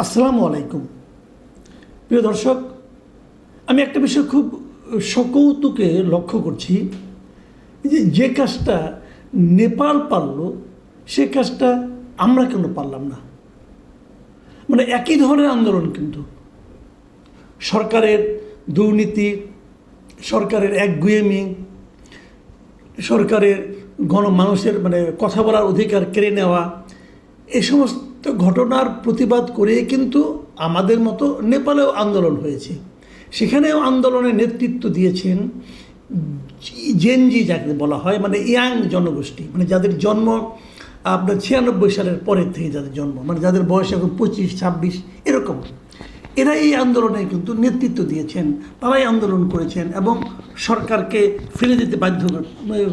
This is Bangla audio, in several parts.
আসসালামু আলাইকুম। প্রিয় দর্শক, আমি একটা বিষয় খুব সকৌতুকে লক্ষ্য করছি যে যে কাজটা নেপাল পারল, সে কাজটা আমরা কেন পারলাম না? মানে একই ধরনের আন্দোলন কিন্তু। সরকারের দুর্নীতি, সরকারের একগুয়েমি, সরকারের গণ মানুষের মানে কথা বলার অধিকার কেড়ে নেওয়া এই সমস্ত ঘটনার প্রতিবাদ করে কিন্তু আমাদের মতো নেপালেও আন্দোলন হয়েছে। সেখানেও আন্দোলনের নেতৃত্ব দিয়েছেন জেনজি যাকে বলা হয় মানে ইয়াং জনগোষ্ঠী মানে যাদের জন্ম আপনার ছিয়ানব্বই সালের পরের থেকে যাদের জন্ম মানে যাদের বয়স এখন পঁচিশ, ছাব্বিশ, এরকম। এরা এই আন্দোলনে কিন্তু নেতৃত্ব দিয়েছেন, তারাই আন্দোলন করেছেন এবং সরকারকে ফেলে দিতে বাধ্য,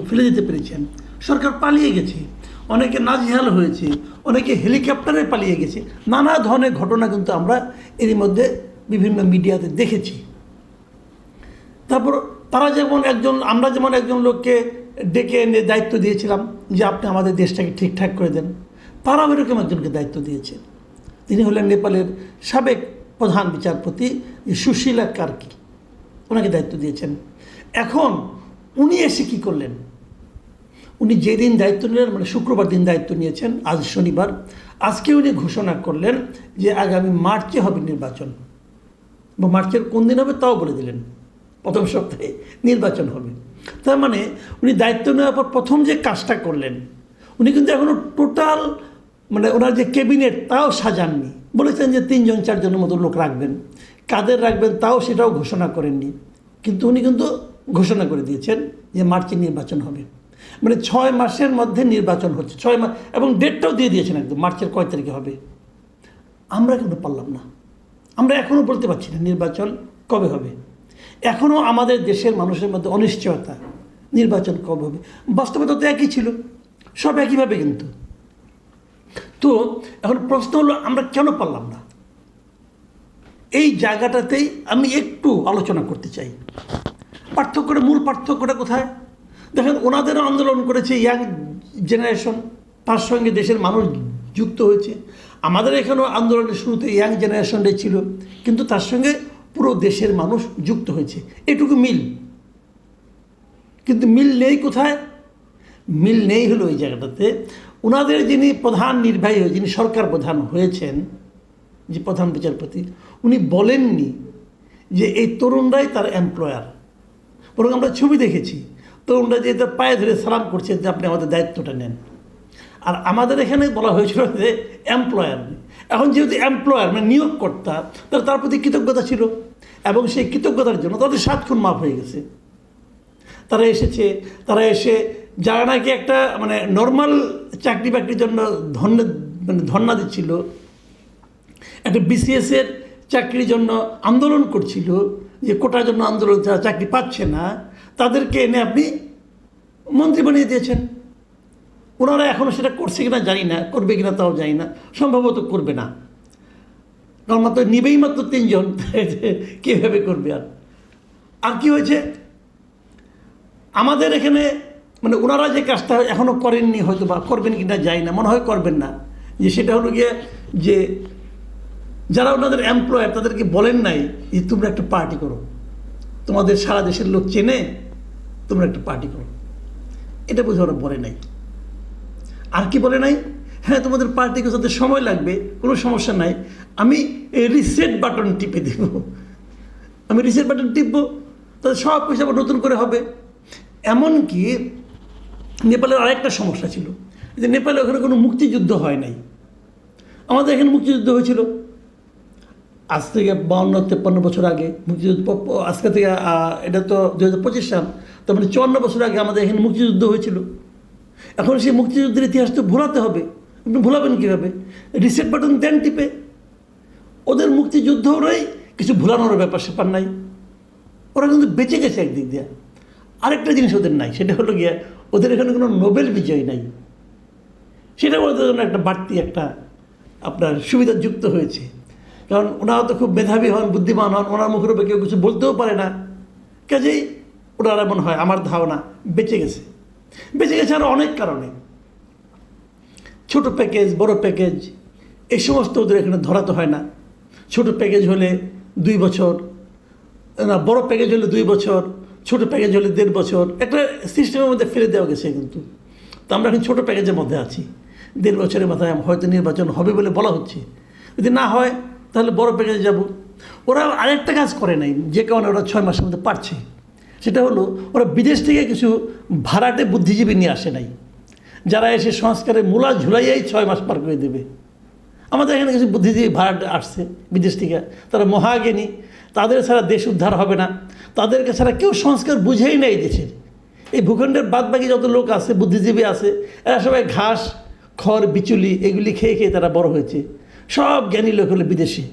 ফেলে দিতে পেরেছেন। সরকার পালিয়ে গেছে। অনেকে নাজেহাল হয়েছে, অনেকে হেলিকপ্টারে পালিয়ে গেছে। নানা ধরনের ঘটনা কিন্তু আমরা এরই মধ্যে বিভিন্ন মিডিয়াতে দেখেছি। তারপর তারা যেমন একজন, আমরা যেমন একজন লোককে ডেকে এনে দায়িত্ব দিয়েছিলাম যে আপনি আমাদের দেশটাকে ঠিকঠাক করে দেন, তারাও এরকম একজনকে দায়িত্ব দিয়েছে। তিনি হলেন নেপালের সাবেক প্রধান বিচারপতি সুশীলা কার্কি। ওনাকে দায়িত্ব দিয়েছেন। এখন উনি এসে কী করলেন? উনি যেদিন দায়িত্ব নিলেন মানে শুক্রবার দিন দায়িত্ব নিয়েছেন, আজ শনিবার, আজকে উনি ঘোষণা করলেন যে আগামী মার্চে হবে নির্বাচন। বা মার্চের কোন দিন হবে তাও বলে দিলেন। প্রথম সপ্তাহে নির্বাচন হবে। তার মানে উনি দায়িত্ব নেওয়ার পর প্রথম যে কাজটা করলেন, উনি কিন্তু এখনও টোটাল মানে ওনার যে ক্যাবিনেট তাও সাজাননি। বলেছেন যে তিনজন, চারজনের মতো লোক রাখবেন। কাদের রাখবেন তাও সেটাও ঘোষণা করেননি। কিন্তু উনি কিন্তু ঘোষণা করে দিয়েছেন যে মার্চে নির্বাচন হবে। মানে ছয় মাসের মধ্যে নির্বাচন হচ্ছে। ছয় মাস এবং ডেটটাও দিয়ে দিয়েছেন একদম, মার্চের কয় তারিখে হবে। আমরা কিন্তু পারলাম না। আমরা এখনও বলতে পারছি না নির্বাচন কবে হবে। এখনও আমাদের দেশের মানুষের মধ্যে অনিশ্চয়তা, নির্বাচন কবে হবে? বাস্তবতা তো একই ছিল, সব একইভাবে কিন্তু। তো এখন প্রশ্ন হলো, আমরা কেন পারলাম না? এই জায়গাটাতেই আমি একটু আলোচনা করতে চাই। পার্থক্যটা মূল পার্থক্যটা কোথায়? দেখেন ওনাদেরও আন্দোলন করেছে ইয়াং জেনারেশন, তার সঙ্গে দেশের মানুষ যুক্ত হয়েছে। আমাদের এখানেও আন্দোলনের শুরুতে ইয়াং জেনারেশনটাই ছিল, কিন্তু তার সঙ্গে পুরো দেশের মানুষ যুক্ত হয়েছে। এটুকু মিল। কিন্তু মিল নেই কোথায়? মিল নেই হলো ওই জায়গাটাতে। ওনাদের যিনি প্রধান নির্বাহী যিনি সরকার প্রধান হয়েছেন, যে প্রধান বিচারপতি, উনি বলেননি যে এই তরুণরাই তার এমপ্লয়ার বরং আমরা ছবি দেখেছি তরুণরা যে পায়ে ধরে সালাম করছে যে আপনি আমাদের দায়িত্বটা নেন। আর আমাদের এখানে বলা হয়েছিল যে এমপ্লয়ার এখন যেহেতু এমপ্লয়ার মানে নিয়োগকর্তা তাহলে তার প্রতি কৃতজ্ঞতা ছিল। এবং সেই কৃতজ্ঞতার জন্য তাদের সাত খুন মাফ হয়ে গেছে। তারা এসেছে, তারা এসে যারা নাকি একটা মানে নর্মাল চাকরি বাকরির জন্য ধন্য মানে ধর্ণা দিচ্ছিল, একটা বিসিএসের চাকরির জন্য আন্দোলন করছিল, যে কোটার জন্য আন্দোলন যারা চাকরি পাচ্ছে না। তাদেরকে এনে আপনি মন্ত্রী বানিয়ে দিয়েছেন। ওনারা এখনও সেটা করছে কিনা জানি না, করবে কিনা তাও জানি না, সম্ভবত করবে না। কারণ মাত্র নিবেই মাত্র তিনজন, কীভাবে করবে আর? আর কি হয়েছে? আমাদের এখানে মানে ওনারা যে কাজটা এখনও করেননি হয়তো বা, করবেন কিনা যাই না, মনে হয় করবেন না। যে সেটা হলো গিয়ে যে যারা ওনাদের এমপ্লয়ার তাদেরকে বলেন নাই যে তোমরা একটা পার্টি করো। তোমাদের সারা দেশের লোক চেনে তোমরা একটা পার্টি করো। এটা বুঝে ওরা বলে নাই। আর কি বলে নাই? হ্যাঁ তোমাদের পার্টি করতে সময় লাগবে, কোনো সমস্যা নাই। আমি রিসেট বাটন টিপে দেব। আমি রিসেট বাটন টিপবো তাদের সব পয়সা আবার নতুন করে হবে। এমনকি নেপালের আরেকটা সমস্যা ছিল, যে নেপালে ওখানে কোনো মুক্তিযুদ্ধ হয় নাই। আমাদের এখানে মুক্তিযুদ্ধ হয়েছিল। আজ থেকে বাউন্ন, তেপ্পান্ন বছর আগে মুক্তিযুদ্ধ, আজকে থেকে এটা তো দু হাজার পঁচিশ সাল। তার মানে চুয়ান্ন বছর আগে আমাদের এখানে মুক্তিযুদ্ধ হয়েছিল। এখন সেই মুক্তিযুদ্ধের ইতিহাস তো ভোলাতে হবে। আপনি ভোলাবেন কীভাবে? রিসেট বাটন দেন টিপে। ওদের মুক্তিযুদ্ধরাই কিছু ভুলানোর ব্যাপার স্যাপার নাই। ওরা কিন্তু বেঁচে গেছে একদিক দিয়ে। আরেকটা জিনিস ওদের নাই, সেটা হলো গিয়ে ওদের এখানে কোনো নোবেল বিজয় নাই। সেটা ওদের জন্য একটা বাড়তি একটা আপনার সুবিধা যুক্ত হয়েছে। কারণ ওনারা তো খুব মেধাবী হন, বুদ্ধিমান হন, ওনার মুখের উপরে কেউ কিছু বলতেও পারে না। কাজেই ওনারা এমন হয় আমার ধারণা বেঁচে গেছে। বেঁচে গেছে আরও অনেক কারণে। ছোট প্যাকেজ বড় প্যাকেজ এই সমস্ত ওদের এখানে ধরাতে হয় না। ছোট প্যাকেজ হলে দুই বছর, না, বড় প্যাকেজ হলে দুই বছর, ছোট প্যাকেজ হলে দেড় বছর, একটা সিস্টেমের মধ্যে ফেলে দেওয়া গেছে কিন্তু। তো আমরা এখন ছোটো প্যাকেজের মধ্যে আছি। দেড় বছরের মাথায় হয়তো নির্বাচন হবে বলে বলা হচ্ছে। যদি না হয়, তাহলে বড় প্যাকেজে যাব। ওরা আরেকটা কাজ করে নাই, যে কারণে ওরা ছয় মাসের মধ্যে পারছে। সেটা হলো, ওরা বিদেশ থেকে কিছু ভাড়াটে বুদ্ধিজীবী নিয়ে আসে নাই। যারা এসে সংস্কারের মূলা ঝুলাইয়াই ছয় মাস পার করে দেবে। আমাদের এখানে কিছু বুদ্ধিজীবী ভাড়াটে আসছে বিদেশ থেকে। তারা মহাজ্ঞানী। তাদের ছাড়া দেশ উদ্ধার হবে না। তাদেরকে ছাড়া কেউ সংস্কার বুঝেই নেই দেশের। এই ভূখণ্ডের বাদবাকি যত লোক আছে, বুদ্ধিজীবী আছে, এরা সবাই ঘাস, খড়, বিচুলি এগুলি খেয়ে খেয়ে তারা বড় হয়েছে। সব জ্ঞানী লোক হলো বিদেশি।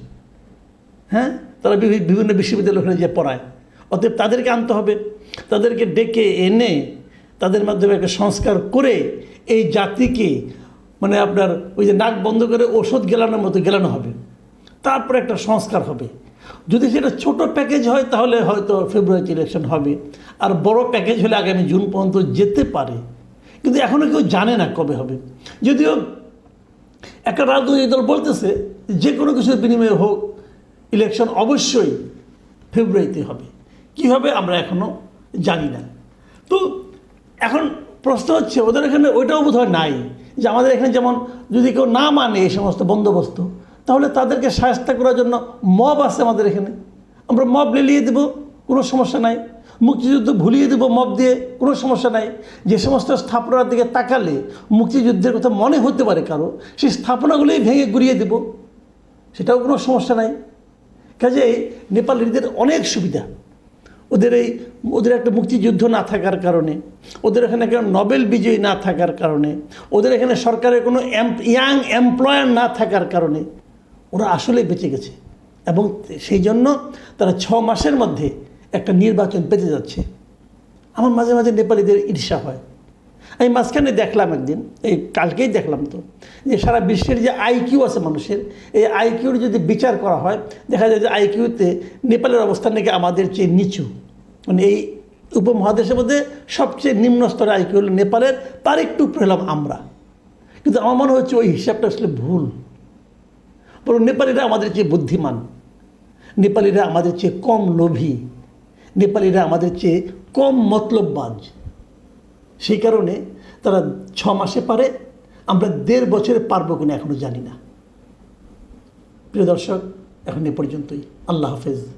হ্যাঁ? তারা বিভি- বিভিন্ন বিশ্ববিদ্যালয় ওখানে যে পড়ায়। অতএব তাদেরকে আনতে হবে। তাদেরকে ডেকে এনে তাদের মাধ্যমে একটা সংস্কার করে এই জাতিকে মানে আপনার ওই যে নাক বন্ধ করে ওষুধ গেলানোর মতো গেলানো হবে। তারপরে একটা সংস্কার হবে। যদি সেটা ছোট প্যাকেজ হয় তাহলে হয়তো ফেব্রুয়ারিতে ইলেকশন হবে। আর বড় প্যাকেজ হলে আগামী জুন পর্যন্ত যেতে পারে। কিন্তু এখনও কেউ জানে না কবে হবে। যদিও একটা রাজনৈতিক দল বলতেছে যে কোনো কিছুর বিনিময়ে হোক ইলেকশন অবশ্যই ফেব্রুয়ারিতে হবে। কী হবে আমরা এখনও জানি না। তো এখন প্রশ্ন হচ্ছে, ওদের এখানে ওইটাও বোধ নাই যে আমাদের এখানে যেমন যদি কেউ না মানে এই সমস্ত বন্দোবস্ত, তাহলে তাদেরকে সাহায্য করার জন্য মব আছে আমাদের এখানে। আমরা মব লেলিয়ে দেবো, কোনো সমস্যা নাই। মুক্তিযুদ্ধ ভুলিয়ে দেবো মব দিয়ে, কোনো সমস্যা নাই। যে সমস্ত স্থাপনার দিকে তাকালে মুক্তিযুদ্ধের কথা মনে হতে পারে কারও, সেই স্থাপনাগুলোই ভেঙে গুড়িয়ে দেব, সেটাও কোনো সমস্যা নাই। কাজে নেপালিদের অনেক সুবিধা। ওদের এই, ওদের একটা মুক্তিযুদ্ধ না থাকার কারণে, ওদের এখানে একটা নোবেল বিজয়ী না থাকার কারণে, ওদের এখানে সরকারের কোনো ইয়াং এমপ্লয়ার না থাকার কারণে ওরা আসলে বেঁচে গেছে। এবং সেই জন্য তারা ছ মাসের মধ্যে একটা নির্বাচন পেতে যাচ্ছে। আমার মাঝে মাঝে নেপালিদের ঈর্ষা হয়। আমি মাঝখানে দেখলাম একদিন, এই কালকেই দেখলাম তো, যে সারা বিশ্বের যে আইকিউ আছে মানুষের, এই আইকিউর যদি বিচার করা হয়, দেখা যায় যে আইকিউতে নেপালের অবস্থান নাকি আমাদের চেয়ে নিচু। মানে এই উপমহাদেশের মধ্যে সবচেয়ে নিম্ন স্তরে আইকিউ হলো নেপালের, তার একটু উপরে আমরা। কিন্তু আমার মনে হচ্ছে ওই হিসাবটা আসলে ভুল। বরং নেপালিরা আমাদের চেয়ে বুদ্ধিমান, নেপালিরা আমাদের চেয়ে কম লোভী, নেপালিরা আমাদের চেয়ে কম মতলববাজ। সেই কারণে তারা ছ মাসে পারে, আমরা দেড় বছরে পারব কিনা এখনও জানি না। প্রিয় দর্শক, এখন এ পর্যন্তই। আল্লাহ হাফেজ।